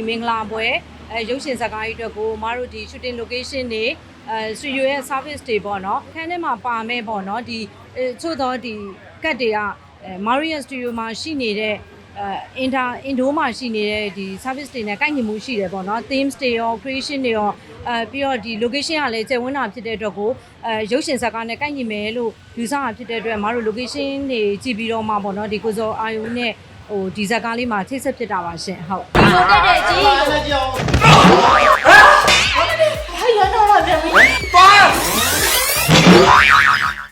ဒီမင်္ဂလာပွဲအဲရုပ်ရှင်ဇာတ်ကားကြီးအတွက်ကိုမတို့ဒီ shooting location တွေအဲ studio ရဲ့ service တွေပေါ့နော်အခန်းထဲမှာပါမယ်ပေါ့နော်ဒီအဲချို့တော့ဒီကတ်တွေကအဲ Maria Studio မှာရှိနေတဲ့အဲ inter indo မှာရှိနေတဲ့ဒီ service တွေနဲ့ကိုက်ညီမှုရှိတယ်ပေါ့နော် themes တွေရော creation တွေရောအဲပြီးတော့ဒီ location ကလည်းကျယ်ဝန်းတာဖြစ်တဲ့အတွက်ကိုအဲရုပ်ရှင်ဇာတ်ကားနဲ့ကိုက်ညီမယ်လို့ယူဆတာဖြစ်တဲ့အတွက်မတို့ location တွေကြည့်ပြီးတော့မှပေါ့နော်ဒီကိုစောအာယုံနဲ့ ဟိုဒီဇာတ်ကားလေးမှာချိတ်ဆက်ဖြစ်တာပါရှင်ဟုတ်ဆိုတက်တဲ့ကြီးလို့ဟဲ့ရတော့တော့ပြန်ပြီ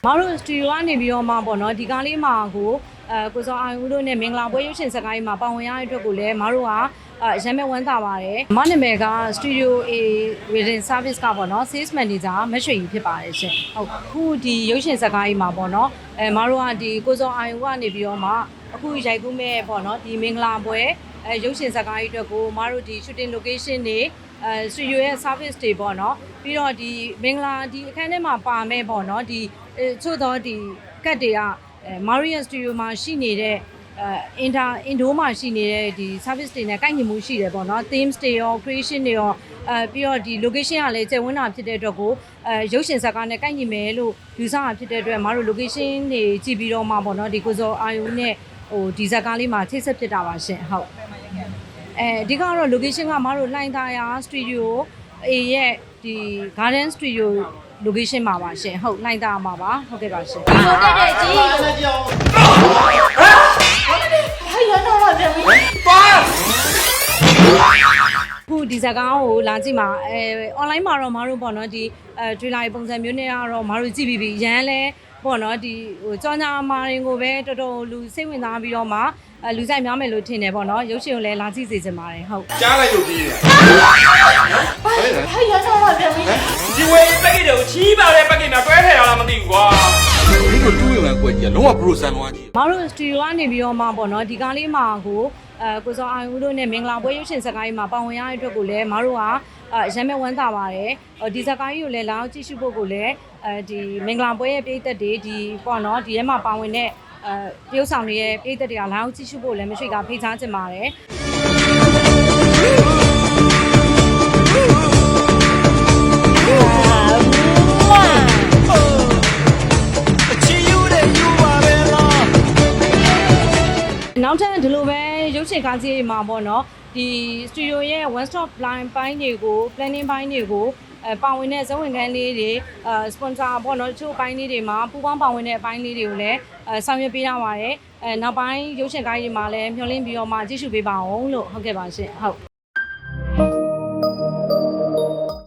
မတို့စတူဒီယိုကနေပြီးတော့မှပေါ့နော်ဒီကားလေးမှာကိုအဲကိုစောအာယုတို့နဲ့မင်္ဂလာပွဲရုပ်ရှင်စကားကြီးမှာပါဝင်ရတဲ့အတွက်ကိုလည်းမတို့ကအဲရမ်းမဲ့ဝမ်းသာပါတယ်မနာမည်က Studio A Reading Service ကပေါ့နော် Sales Manager မရွှေကြီးဖြစ်ပါတယ်ရှင်ဟုတ်ခုဒီရုပ်ရှင်စကားကြီးမှာပေါ့နော်အဲမတို့ကဒီကိုစောအာယုကနေပြီးတော့မှ အခုရိုက်ကူးမဲ့ပေါ့နော်ဒီမင်္ဂလာပွဲအဲရုပ်ရှင်စကားကြီးအတွက်ကိုမတို့ဒီ shooting location တွေအဲ studio ရဲ့ service တွေပေါ့နော်ပြီးတော့ဒီမင်္ဂလာဒီအခန်းထဲမှာပါမဲ့ပေါ့နော်ဒီအဲချို့တော့ဒီကတ်တွေကအဲ Maria Studio မှာရှိနေတဲ့အဲ inter indo မှာရှိနေတဲ့ဒီ service တွေနဲ့ကိုက်ညီမှုရှိတယ်ပေါ့နော် themes တွေရော creation တွေရောအဲပြီးတော့ဒီ location ကလည်းကျယ်ဝန်းတာဖြစ်တဲ့အတွက်ကိုအဲရုပ်ရှင်ဇာတ်ကားနဲ့ကိုက်ညီမယ်လို့ယူဆတာဖြစ်တဲ့အတွက်မတို့ location တွေကြည့်ပြီးတော့မှပေါ့နော်ဒီကိုစောအာယုနဲ့ ဟိုဒီဇာတ်ကားလေးမှာချိတ်ဆက်ဖြစ်တာပါရှင်ဟုတ်အဲအဓိကတော့ location ကမတို့လှိုင်းသားရ studio A ရဲ့ဒီ garden studio location မှာပါရှင်ဟုတ်လှိုင်းသားမှာပါဟုတ်ကဲ့ပါရှင်ဆိုတက်တဲ့ကြီးလို့ဟဲ့ရတော့တော့ပြန်ပြီခုဒီဇာတ်ကားကိုလာကြည့်မှာအဲ online မှာတော့မတို့ပေါ့နော်ဒီအဲ trailer ပုံစံမျိုးနဲ့ကတော့မတို့ကြည့်ပြီးပြီရန်လဲ ပေါ့နော်ဒီဟိုကြောင်ညာမာရင်ကိုပဲတော်တော်လူစိတ်ဝင်စားပြီးတော့မှအဲလူဆိုင်များမယ်လို့ထင်တယ်ပေါ့နော်ရုပ်ရှင်ကိုလည်းလာကြည့်စေချင်ပါတယ်ဟုတ်ကြားလိုက်လို့ပြီးတယ်ဟဲ့ရတော့တော့ပြန်ပြီဒီဝေးပက်ကစ်တွေကိုချီးပါတဲ့ပက်ကစ်များတွဲထည့်ရလားမသိဘူးကွာမင်းတို့တူးရုံနဲ့ကွက်ကြီးကလုံးဝပရိုဆန်သွားကြီးမတို့စတူဒီယိုကနေပြီးတော့မှပေါ့နော်ဒီကားလေးမှာကို အဲကိုစောအာယုတို့နဲ့မင်္ဂလာပွဲရုပ်ရှင်စကားကြီးမှာပါဝင်ရတဲ့အတွက်ကိုလည်းမတို့ကအဲရမ်းမဲ့ဝမ်းသာပါတယ်ဟိုဒီစကားကြီးကိုလည်းလာအောင်ကြည့်ရှုဖို့ကိုလည်းအဲဒီမင်္ဂလာပွဲရဲ့ပြည်သက်တွေဒီပေါ့နော်ဒီထဲမှာပါဝင်တဲ့အဲတရုတ်ဆောင်တွေရဲ့ပြည်သက်တွေကလာအောင်ကြည့်ရှုဖို့လည်းမရှိကဖိတ်ကြားချင်ပါတယ် နောက်ထပ်ဒီလိုပဲရုပ်ရှင်ကားကြီးတွေမှာပေါ့နော်ဒီစတူဒီယိုရဲ့ one stop line ပိုင်းတွေကို planning ပိုင်းတွေကိုအဲပါဝင်တဲ့ဇဝင်ခန်းလေးတွေအဲ sponsor ပေါ့နော်တချို့ပိုင်းလေးတွေမှာပူးပေါင်းပါဝင်တဲ့အပိုင်းလေးတွေကိုလည်းအဲဆောင်ရွက်ပေးထားပါတယ်အဲနောက်ပိုင်းရုပ်ရှင်ကားကြီးတွေမှာလည်းမျှော်လင့်ပြီးတော့မှကြည့်ရှုပေးပါအောင်လို့ဟုတ်ကဲ့ပါရှင်ဟုတ်